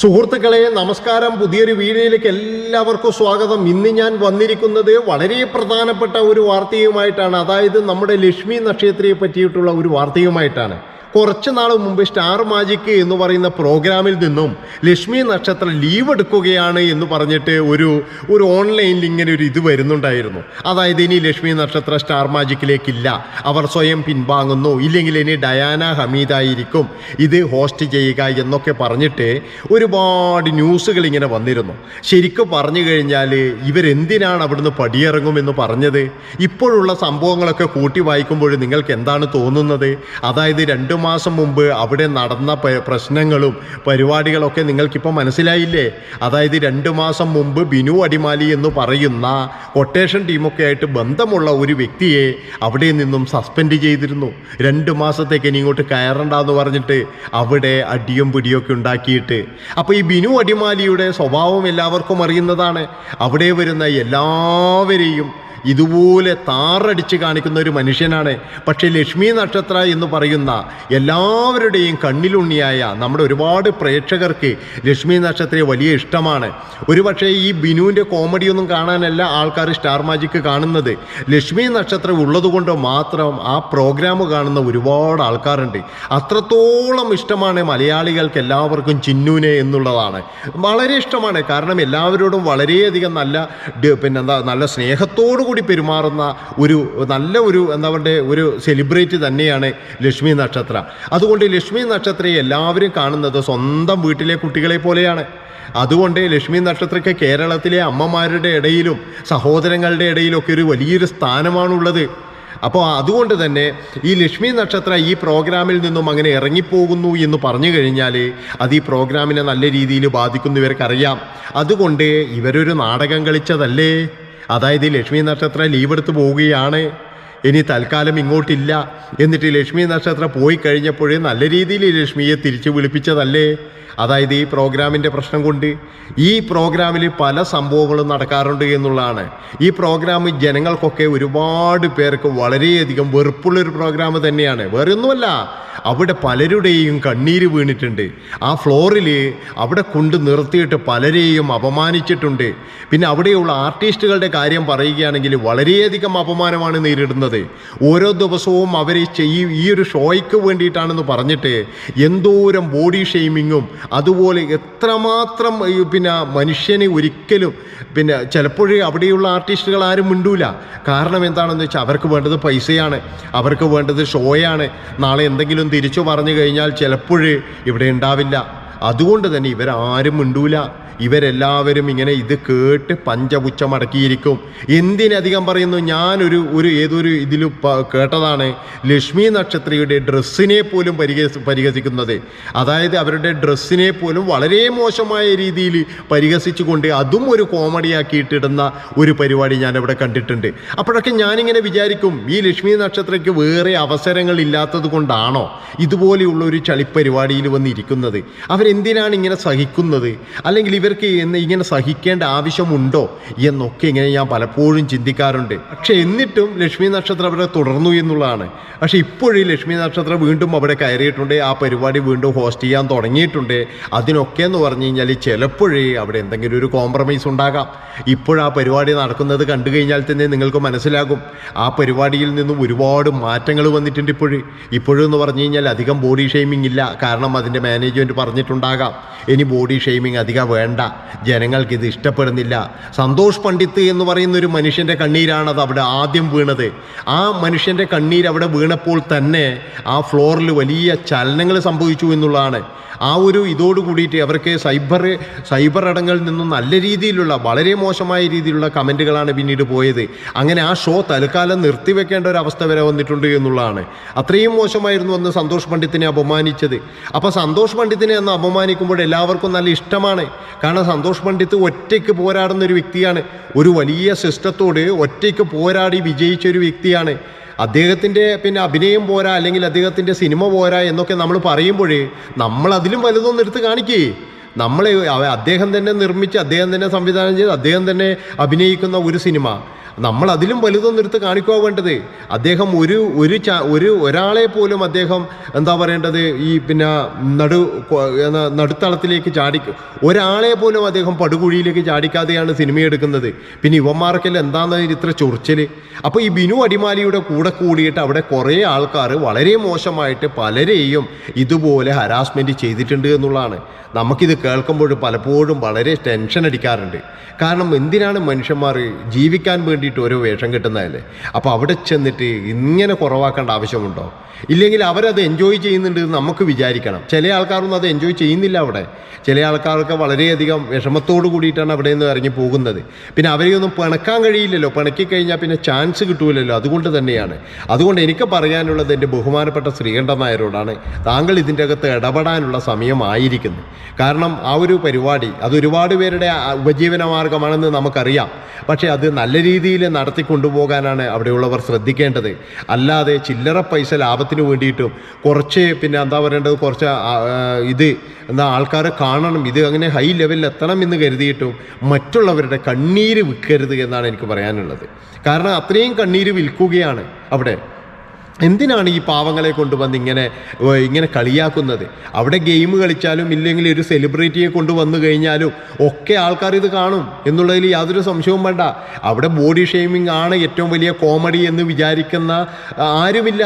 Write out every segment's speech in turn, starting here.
സുഹൃത്തുക്കളെ നമസ്കാരം. പുതിയൊരു വീഡിയോയിലേക്ക് എല്ലാവർക്കും സ്വാഗതം. ഇന്ന് ഞാൻ വന്നിരിക്കുന്നത് വളരെ പ്രധാനപ്പെട്ട ഒരു വാർത്തയുമായിട്ടാണ്. അതായത് നമ്മുടെ ലക്ഷ്മി നക്ഷത്രയെ പറ്റിയിട്ടുള്ള ഒരു വാർത്തയുമായിട്ടാണ്. കുറച്ച് നാൾ മുമ്പ് സ്റ്റാർ മാജിക് എന്ന് പറയുന്ന പ്രോഗ്രാമിൽ നിന്നും ലക്ഷ്മി നക്ഷത്രം ലീവ് എടുക്കുകയാണ് എന്ന് പറഞ്ഞിട്ട് ഒരു ഒരു ഓൺലൈനിൽ ഇങ്ങനെ ഒരു ഇത് വരുന്നുണ്ടായിരുന്നു. അതായത് ഇനി ലക്ഷ്മി നക്ഷത്ര സ്റ്റാർ മാജിക്കിലേക്കില്ല. അവർ സ്വയം പിൻവാങ്ങുന്നു. ഇല്ലെങ്കിൽ ഇനി ഡയാന ഹമീദായിരിക്കും ഇത് ഹോസ്റ്റ് ചെയ്യുക എന്നൊക്കെ പറഞ്ഞിട്ട് ഒരുപാട് ന്യൂസുകൾ ഇങ്ങനെ വന്നിരുന്നു. ശരിക്കും പറഞ്ഞു കഴിഞ്ഞാൽ ഇവരെന്തിനാണ് അവിടുന്ന് പടിയിറങ്ങുമെന്ന് പറഞ്ഞത്? ഇപ്പോഴുള്ള സംഭവങ്ങളൊക്കെ കൂട്ടി വായിക്കുമ്പോൾ നിങ്ങൾക്ക് എന്താണ് തോന്നുന്നത്? അതായത് രണ്ടു മാസം മുമ്പ് അവിടെ നടന്ന പ്രശ്നങ്ങളും പരിപാടികളൊക്കെ നിങ്ങൾക്കിപ്പോൾ മനസ്സിലായില്ലേ? അതായത് രണ്ട് മാസം മുമ്പ് ബിനു അടിമാലി എന്ന് പറയുന്ന കൊട്ടേഷൻ ടീമൊക്കെ ആയിട്ട് ബന്ധമുള്ള ഒരു വ്യക്തിയെ അവിടെ നിന്നും സസ്പെൻഡ് ചെയ്തിരുന്നു. രണ്ട് മാസത്തേക്ക് ഇനി ഇങ്ങോട്ട് കയറണ്ട എന്ന് പറഞ്ഞിട്ട് അവിടെ അടിയും പിടിയൊക്കെ ഉണ്ടാക്കിയിട്ട്. അപ്പോൾ ഈ ബിനു അടിമാലിയുടെ സ്വഭാവം എല്ലാവർക്കും അറിയുന്നതാണ്. അവിടെ വരുന്ന എല്ലാവരെയും ഇതുപോലെ താറടിച്ച് കാണിക്കുന്ന ഒരു മനുഷ്യനാണ്. പക്ഷേ ലക്ഷ്മി നക്ഷത്ര എന്ന് പറയുന്ന എല്ലാവരുടെയും കണ്ണിലുണ്ണിയായ നമ്മുടെ ഒരുപാട് പ്രേക്ഷകർക്ക് ലക്ഷ്മി നക്ഷത്രയെ വലിയ ഇഷ്ടമാണ്. ഒരുപക്ഷേ ഈ ബിനുവിന്റെ കോമഡിയൊന്നും കാണാനല്ല ആൾക്കാർ സ്റ്റാർ മാജിക്ക് കാണുന്നത്. ലക്ഷ്മി നക്ഷത്രം ഉള്ളതുകൊണ്ട് മാത്രം ആ പ്രോഗ്രാം കാണുന്ന ഒരുപാട് ആൾക്കാരുണ്ട്. അത്രത്തോളം ഇഷ്ടമാണ് മലയാളികൾക്ക് എല്ലാവർക്കും ചിന്നുനെ എന്നുള്ളതാണ്. വളരെ ഇഷ്ടമാണ്. കാരണം എല്ലാവരോടും വളരെയധികം നല്ല പിന്നെന്താ നല്ല സ്നേഹത്തോടു കൂടി പെരുമാറുന്ന ഒരു നല്ല ഒരു എന്താ പറയുക ഒരു സെലിബ്രിറ്റി തന്നെയാണ് ലക്ഷ്മി നക്ഷത്ര. അതുകൊണ്ട് ലക്ഷ്മി നക്ഷത്രയെ എല്ലാവരും കാണുന്നത് സ്വന്തം വീട്ടിലെ കുട്ടികളെ പോലെയാണ്. അതുകൊണ്ട് ലക്ഷ്മി നക്ഷത്രയ്ക്ക് കേരളത്തിലെ അമ്മമാരുടെ ഇടയിലും സഹോദരങ്ങളുടെ ഇടയിലൊക്കെ ഒരു വലിയൊരു സ്ഥാനമാണുള്ളത്. അപ്പോൾ അതുകൊണ്ട് തന്നെ ഈ ലക്ഷ്മി നക്ഷത്ര ഈ പ്രോഗ്രാമിൽ നിന്നും അങ്ങനെ ഇറങ്ങിപ്പോകുന്നു എന്ന് പറഞ്ഞു കഴിഞ്ഞാൽ അത് ഈ പ്രോഗ്രാമിനെ നല്ല രീതിയിൽ ബാധിക്കുന്നു ഇവർക്കറിയാം. അതുകൊണ്ട് ഇവരൊരു നാടകം കളിച്ചതല്ലേ? അതായത് ലക്ഷ്മി നക്ഷത്രം ലീവ് എടുത്ത് പോവുകയാണ്. ഇനി തൽക്കാലം ഇങ്ങോട്ടില്ല. എന്നിട്ട് ലക്ഷ്മി നക്ഷത്രം പോയി കഴിഞ്ഞപ്പോഴേ നല്ല രീതിയിൽ ലക്ഷ്മിയെ തിരിച്ചു വിളിപ്പിച്ചതല്ലേ? അതായത് ഈ പ്രോഗ്രാമിന്റെ പ്രശ്നം കൊണ്ട്. ഈ പ്രോഗ്രാമിൽ പല സംഭവങ്ങളും നടക്കാറുണ്ട് എന്നുള്ളതാണ്. ഈ പ്രോഗ്രാം ജനങ്ങൾക്കൊക്കെ ഒരുപാട് പേർക്ക് വളരെയധികം വെറുപ്പുള്ളൊരു പ്രോഗ്രാം തന്നെയാണ്. വേറെ ഒന്നുമല്ല. അവിടെ പലരുടെയും കണ്ണീര് വീണിട്ടുണ്ട്. ആ ഫ്ലോറിൽ അവിടെ കൊണ്ട് നിർത്തിയിട്ട് പലരെയും അപമാനിച്ചിട്ടുണ്ട്. പിന്നെ അവിടെയുള്ള ആർട്ടിസ്റ്റുകളുടെ കാര്യം പറയുകയാണെങ്കിൽ വളരെയധികം അപമാനമാണ് നേരിടുന്നത്. ഓരോ ദിവസവും അവർ ഈ ഈ ഒരു ഷോയ്ക്ക് വേണ്ടിയിട്ടാണെന്ന് പറഞ്ഞിട്ട് എന്തോരം ബോഡി ഷെയ്മിങ്ങും അതുപോലെ എത്രമാത്രം പിന്നെ മനുഷ്യനെ ഒരിക്കലും പിന്നെ ചിലപ്പോഴേ അവിടെയുള്ള ആർട്ടിസ്റ്റുകൾ ആരും മിണ്ടൂല. കാരണം എന്താണെന്ന് വെച്ചാൽ അവർക്ക് വേണ്ടത് പൈസയാണ് അവർക്ക് വേണ്ടത് ഷോയാണ്. നാളെ എന്തെങ്കിലും തിരിച്ചു പറഞ്ഞു കഴിഞ്ഞാൽ ചിലപ്പോഴേ ഇവിടെ ഉണ്ടാവില്ല. അതുകൊണ്ട് തന്നെ ഇവരാരും മിണ്ടൂല. ഇവരെല്ലാവരും ഇങ്ങനെ ഇത് കേട്ട് പഞ്ചപുച്ചമടക്കിയിരിക്കും എന്തിനധികം പറയുന്നു ഞാനൊരു ഒരു ഏതൊരു ഇതിൽ കേട്ടതാണ് ലക്ഷ്മി നക്ഷത്രിയുടെ ഡ്രസ്സിനെ പോലും പരിഗ പരിഹസിക്കുന്നത്. അതായത് അവരുടെ ഡ്രസ്സിനെ പോലും വളരെ മോശമായ രീതിയിൽ പരിഹസിച്ചുകൊണ്ട് അതും ഒരു കോമഡിയാക്കിയിട്ടിടുന്ന ഒരു പരിപാടി ഞാനിവിടെ കണ്ടിട്ടുണ്ട്. അപ്പോഴൊക്കെ ഞാനിങ്ങനെ വിചാരിക്കും ഈ ലക്ഷ്മി നക്ഷത്രയ്ക്ക് വേറെ അവസരങ്ങൾ ഇല്ലാത്തത് കൊണ്ടാണോ ഇതുപോലെയുള്ള ഒരു ചളിപ്പരിപാടിയിൽ വന്നിരിക്കുന്നത്? അവരെന്തിനാണ് ഇങ്ങനെ സഹിക്കുന്നത്? അല്ലെങ്കിൽ ഇവർക്ക് ഇങ്ങനെ സഹിക്കേണ്ട ആവശ്യമുണ്ടോ? എന്നൊക്കെ ഇങ്ങനെ ഞാൻ പലപ്പോഴും ചിന്തിക്കാറുണ്ട്. പക്ഷെ എന്നിട്ടും ലക്ഷ്മി നക്ഷത്രം അവിടെ തുടർന്നു എന്നുള്ളതാണ്. പക്ഷെ ഇപ്പോഴും ലക്ഷ്മി നക്ഷത്രം വീണ്ടും അവിടെ കയറിയിട്ടുണ്ട്. ആ പരിപാടി വീണ്ടും ഹോസ്റ്റ് ചെയ്യാൻ തുടങ്ങിയിട്ടുണ്ട്. അതിനൊക്കെ എന്ന് പറഞ്ഞു കഴിഞ്ഞാൽ ചിലപ്പോഴേ അവിടെ എന്തെങ്കിലും ഒരു കോംപ്രമൈസ് ഉണ്ടാകാം. ഇപ്പോഴാ പരിപാടി നടക്കുന്നത് കണ്ടു കഴിഞ്ഞാൽ തന്നെ നിങ്ങൾക്ക് മനസ്സിലാകും. ആ പരിപാടിയിൽ നിന്നും ഒരുപാട് മാറ്റങ്ങൾ വന്നിട്ടുണ്ട് ഇപ്പോഴും. ഇപ്പോഴും എന്ന് പറഞ്ഞു കഴിഞ്ഞാൽ അധികം ബോഡി ഷെയ്മിങ് ഇല്ല. കാരണം അതിന്റെ മാനേജ്മെന്റ് പറഞ്ഞിട്ടുണ്ടാകാം ഇനി ബോഡി ഷെയ്മിങ് അധികം വേണ്ട. ജനങ്ങൾക്ക് ഇത് ഇഷ്ടപ്പെടുന്നില്ല. സന്തോഷ് പണ്ഡിത്ത് എന്ന് പറയുന്ന ഒരു മനുഷ്യന്റെ കണ്ണീരാണത് അവിടെ ആദ്യം വീണത്. ആ മനുഷ്യന്റെ കണ്ണീര് അവിടെ വീണപ്പോൾ തന്നെ ആ ഫ്ലോറിൽ വലിയ ചലനങ്ങൾ സംഭവിച്ചു എന്നുള്ളതാണ്. ആ ഒരു ഇതോട് കൂടിയിട്ട് അവർക്ക് സൈബർ സൈബർ അടങ്ങളിൽ നിന്നും നല്ല രീതിയിലുള്ള വളരെ മോശമായ രീതിയിലുള്ള കമന്റുകളാണ് പിന്നീട് പോയത്. അങ്ങനെ ആ ഷോ തൽക്കാലം നിർത്തിവെക്കേണ്ട ഒരു അവസ്ഥ വരെ വന്നിട്ടുണ്ട് എന്നുള്ളതാണ്. അത്രയും മോശമായിരുന്നു അന്ന് സന്തോഷ് പണ്ഡിത്തിനെ അപമാനിച്ചത്. അപ്പോൾ സന്തോഷ് പണ്ഡിത്തിനെ അന്ന് അപമാനിക്കുമ്പോൾ എല്ലാവർക്കും നല്ല ഇഷ്ടമാണ്. കാരണം സന്തോഷ് പണ്ഡിത്ത് ഒറ്റയ്ക്ക് പോരാടുന്ന ഒരു വ്യക്തിയാണ്. ഒരു വലിയ സിസ്റ്റത്തോട് ഒറ്റയ്ക്ക് പോരാടി വിജയിച്ച ഒരു വ്യക്തിയാണ്. അദ്ദേഹത്തിന്റെ പിന്നെ അഭിനയം പോരാ അല്ലെങ്കിൽ അദ്ദേഹത്തിന്റെ സിനിമ പോരാ എന്നൊക്കെ നമ്മൾ പറയുമ്പോഴേ നമ്മൾ അതിലും വലുതൊന്നും എടുത്ത് കാണിക്കേ. നമ്മളെ അദ്ദേഹം തന്നെ നിർമ്മിച്ച് അദ്ദേഹം തന്നെ സംവിധാനം ചെയ്ത് അദ്ദേഹം തന്നെ അഭിനയിക്കുന്ന ഒരു സിനിമ. നമ്മൾ അതിലും വലുതൊന്നും എടുത്ത് കാണിക്കുക വേണ്ടത്. അദ്ദേഹം ഒരു ഒരു ച ഒരു ഒരാളെ പോലും അദ്ദേഹം എന്താ പറയേണ്ടത്? ഈ പിന്നെ നടു നടുത്തളത്തിലേക്ക് ചാടി ഒരാളെ പോലും അദ്ദേഹം പടുകുഴിയിലേക്ക് ചാടിക്കാതെയാണ് സിനിമ എടുക്കുന്നത്. പിന്നെ ഇവന്മാർക്കെല്ലാം എന്താണെന്ന് ഇത്ര ചൊറിച്ചൽ അപ്പോൾ ഈ ബിനു അടിമാലിയുടെ കൂടെ കൂടിയിട്ട് അവിടെ കുറേ ആൾക്കാർ വളരെ മോശമായിട്ട് പലരെയും ഇതുപോലെ ഹരാസ്മെന്റ് ചെയ്തിട്ടുണ്ട് എന്നുള്ളതാണ്. നമുക്കിത് കേൾക്കുമ്പോൾ പലപ്പോഴും വളരെ ടെൻഷൻ അടിക്കാറുണ്ട്. കാരണം എന്തിനാണ് മനുഷ്യന്മാർ ജീവിക്കാൻ വേണ്ടിയിട്ട് ഓരോ വേഷം കിട്ടുന്നതല്ലേ? അപ്പോൾ അവിടെ ചെന്നിട്ട് ഇങ്ങനെ കുറവാക്കേണ്ട ആവശ്യമുണ്ടോ? ഇല്ലെങ്കിൽ അവരത് എൻജോയ് ചെയ്യുന്നുണ്ട് നമുക്ക് വിചാരിക്കണം. ചില ആൾക്കാരൊന്നും അത് എൻജോയ് ചെയ്യുന്നില്ല അവിടെ. ചില ആൾക്കാർക്ക് വളരെയധികം വിഷമത്തോട് കൂടിയിട്ടാണ് അവിടെ നിന്ന് ഇറങ്ങി പോകുന്നത്. പിന്നെ അവരെയൊന്നും പിണക്കാൻ കഴിയില്ലല്ലോ. പിണക്കി കഴിഞ്ഞാൽ പിന്നെ ചാൻസ് കിട്ടൂലല്ലോ. അതുകൊണ്ട് തന്നെയാണ്. അതുകൊണ്ട് എനിക്ക് പറയാനുള്ളത് എന്റെ ബഹുമാനപ്പെട്ട ശ്രീകണ്ഠൻ നായരോടാണ്. താങ്കൾ ഇതിന്റെ അകത്ത് ഇടപെടാനുള്ള സമയമായിരിക്കുന്നു. കാരണം ആ ഒരു പരിപാടി അത് ഒരുപാട് പേരുടെ ഉപജീവന മാർഗമാണെന്ന് നമുക്കറിയാം. പക്ഷേ അത് നല്ല രീതിയിൽ നടത്തി കൊണ്ടുപോകാനാണ് അവിടെയുള്ളവർ ശ്രദ്ധിക്കേണ്ടത്. അല്ലാതെ ചില്ലറ പൈസ ലാഭത്തിന് വേണ്ടിയിട്ടും കുറച്ച് പിന്നെ എന്താ പറയേണ്ടത് കുറച്ച് ഇത് എന്താ ആൾക്കാരെ കാണണം ഇത് അങ്ങനെ ഹൈ ലെവലിൽ എത്തണം എന്ന് കരുതിയിട്ടും മറ്റുള്ളവരുടെ കണ്ണീര് വിൽക്കരുത് എന്നാണ് എനിക്ക് പറയാനുള്ളത്. കാരണം അത്രയും കണ്ണീര് വിൽക്കുകയാണ് അവിടെ. എന്തിനാണ് ഈ പാവങ്ങളെ കൊണ്ടുവന്ന് ഇങ്ങനെ ഇങ്ങനെ കളിയാക്കുന്നത്? അവിടെ ഗെയിം കളിച്ചാലും ഇല്ലെങ്കിൽ ഒരു സെലിബ്രിറ്റിയെ കൊണ്ടുവന്നു കഴിഞ്ഞാലും ഒക്കെ ആൾക്കാർ ഇത് കാണും എന്നുള്ളതിൽ യാതൊരു സംശയവും വേണ്ട. അവിടെ ബോഡി ഷെയ്മിങ് ആണ് ഏറ്റവും വലിയ കോമഡി എന്ന് വിചാരിക്കുന്ന ആരുമില്ല.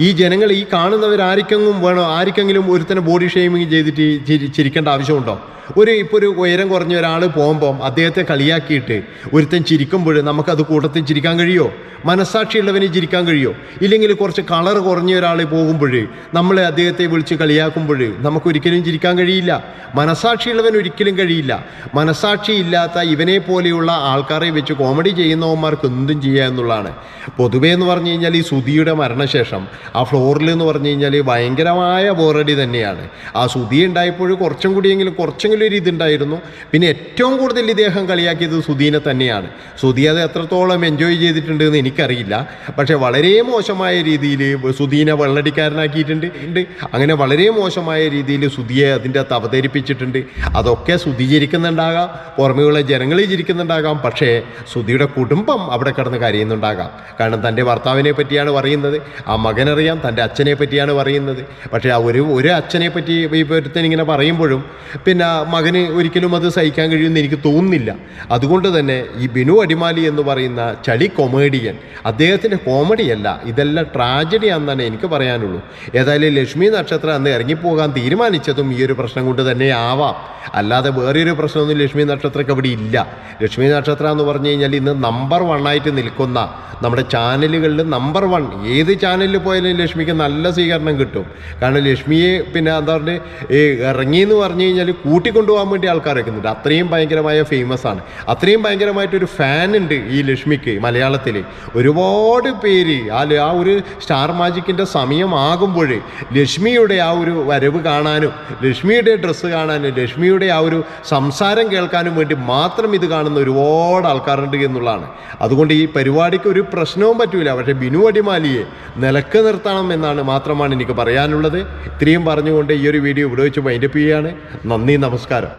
ഈ ജനങ്ങൾ ഈ കാണുന്നവരാർക്കെങ്കിലും വേണോ ആർക്കെങ്കിലും ഒരുത്തനെ ബോഡി ഷെയ്മിങ് ചെയ്തിട്ട് ചിരി ചിരിക്കേണ്ട ആവശ്യമുണ്ടോ? ഒരു ഇപ്പോൾ ഒരു ഉയരം കുറഞ്ഞ ഒരാൾ പോകുമ്പം അദ്ദേഹത്തെ കളിയാക്കിയിട്ട് ഒരുത്തൻ ചിരിക്കുമ്പോൾ നമുക്കത് കൂട്ടത്തിൽ ചിരിക്കാൻ കഴിയുമോ മനസ്സാക്ഷിയുള്ളവന് ചിരിക്കാൻ കഴിയുമോ ഇല്ലെങ്കിൽ കുറച്ച് കളർ കുറഞ്ഞ ഒരാൾ പോകുമ്പോൾ നമ്മൾ അദ്ദേഹത്തെ വിളിച്ച് കളിയാക്കുമ്പോൾ നമുക്ക് ഒരിക്കലും ചിരിക്കാൻ കഴിയില്ല. മനസ്സാക്ഷിയുള്ളവൻ ഒരിക്കലും കഴിയില്ല. മനസ്സാക്ഷി ഇല്ലാത്ത ഇവനെ പോലെയുള്ള ആൾക്കാരെ വെച്ച് കോമഡി ചെയ്യുന്നവന്മാർക്ക് എന്തും ചെയ്യുക എന്നുള്ളതാണ്. പൊതുവേ എന്ന് പറഞ്ഞു കഴിഞ്ഞാൽ ഈ സുധിയുടെ മരണശേഷം ആ ഫ്ലോറിൽ എന്ന് പറഞ്ഞു കഴിഞ്ഞാൽ ഭയങ്കരമായ ബോറടി തന്നെയാണ്. ആ സുധി ഉണ്ടായപ്പോൾ കുറച്ചും കൂടിയെങ്കിലും കുറച്ചെങ്കിലും ഒരു ഇതുണ്ടായിരുന്നു. പിന്നെ ഏറ്റവും കൂടുതൽ ഇദ്ദേഹം കളിയാക്കിയത് സുധീനെ തന്നെയാണ്. സുധി അത് എത്രത്തോളം എൻജോയ് ചെയ്തിട്ടുണ്ട് എന്ന് എനിക്കറിയില്ല. പക്ഷേ വളരെ മോശമായ രീതിയിൽ സുധീനെ വെള്ളടിക്കാരനാക്കിയിട്ടുണ്ട്. ഉണ്ട്. അങ്ങനെ വളരെ മോശമായ രീതിയിൽ സുധിയെ അതിന്റെ അകത്ത് അവതരിപ്പിച്ചിട്ടുണ്ട്. അതൊക്കെ സുധി ചിരിക്കുന്നുണ്ടാകാം. പുറമെയുള്ള ജനങ്ങൾ ചിരിക്കുന്നുണ്ടാകാം. പക്ഷേ സുധിയുടെ കുടുംബം അവിടെ കിടന്ന് കരയുന്നുണ്ടാകാം. കാരണം തന്റെ ഭർത്താവിനെ പറ്റിയാണ് പറയുന്നത്. ആ മകനറിയാം തന്റെ അച്ഛനെ പറ്റിയാണ് പറയുന്നത്. പക്ഷേ ആ ഒരു ഒരു അച്ഛനെ പറ്റി ഒരുത്തൻ ഇങ്ങനെ പറയുമ്പോഴും പിന്നെ മകന് ഒരിക്കലും അത് സഹിക്കാൻ കഴിയുമെന്ന് എനിക്ക് തോന്നുന്നില്ല. അതുകൊണ്ട് തന്നെ ഈ ബിനു അടിമാലി എന്ന് പറയുന്ന ചളി കൊമേഡിയൻ അദ്ദേഹത്തിന്റെ കോമഡിയല്ല ഇതെല്ലാം ട്രാജഡിയാണെന്നാണ് എനിക്ക് പറയാനുള്ളൂ. ഏതായാലും ലക്ഷ്മി നക്ഷത്രം അന്ന് ഇറങ്ങിപ്പോകാൻ തീരുമാനിച്ചതും ഈ ഒരു പ്രശ്നം കൊണ്ട് തന്നെ ആവാം. അല്ലാതെ വേറൊരു പ്രശ്നമൊന്നും ലക്ഷ്മി നക്ഷത്രക്ക് അവിടെ ഇല്ല. ലക്ഷ്മി നക്ഷത്രം എന്ന് പറഞ്ഞു കഴിഞ്ഞാൽ ഇന്ന് നമ്പർ വണ്ണായിട്ട് നിൽക്കുന്ന നമ്മുടെ ചാനലുകളിൽ നമ്പർ വൺ ഏത് ചാനലിൽ പോയാലും ലക്ഷ്മിക്ക് നല്ല സ്വീകരണം കിട്ടും. കാരണം ലക്ഷ്മിയെ പിന്നെ എന്താ പറയുക ഈ ഇറങ്ങി എന്ന് പറഞ്ഞു കഴിഞ്ഞാൽ കൂട്ടിക്കൊണ്ടുപോകാൻ വേണ്ടി ആൾക്കാർ വെക്കുന്നുണ്ട്. അത്രയും ഭയങ്കരമായ ഫേമസ് ആണ്. അത്രയും ഭയങ്കരമായിട്ടൊരു ഫാൻ ഉണ്ട് ഈ ലക്ഷ്മിക്ക് മലയാളത്തിൽ ഒരുപാട് പേര് ആ ആ ഒരു സ്റ്റാർ മാജിക്കിന്റെ സമയമാകുമ്പോൾ ലക്ഷ്മിയുടെ ആ ഒരു വരവ് കാണാനും ലക്ഷ്മിയുടെ ഡ്രസ്സ് കാണാനും ലക്ഷ്മിയുടെ ആ ഒരു സംസാരം കേൾക്കാനും വേണ്ടി മാത്രം ഇത് കാണുന്ന ഒരുപാട് ആൾക്കാരുണ്ട് എന്നുള്ളതാണ്. അതുകൊണ്ട് ഈ പരിപാടിക്ക് ഒരു പ്രശ്നവും പറ്റൂല. പക്ഷേ ബിനു അടിമാലിയെ നിലയ്ക്ക് നിർത്തണം എന്നാണ് മാത്രമാണ് എനിക്ക് പറയാനുള്ളത്. ഇത്രയും പറഞ്ഞുകൊണ്ട് ഈ ഒരു വീഡിയോ ഉപയോഗിച്ച് വൈൻഡപ്പ് ചെയ്യുകയാണ്. നന്ദി നമസ്കാരം.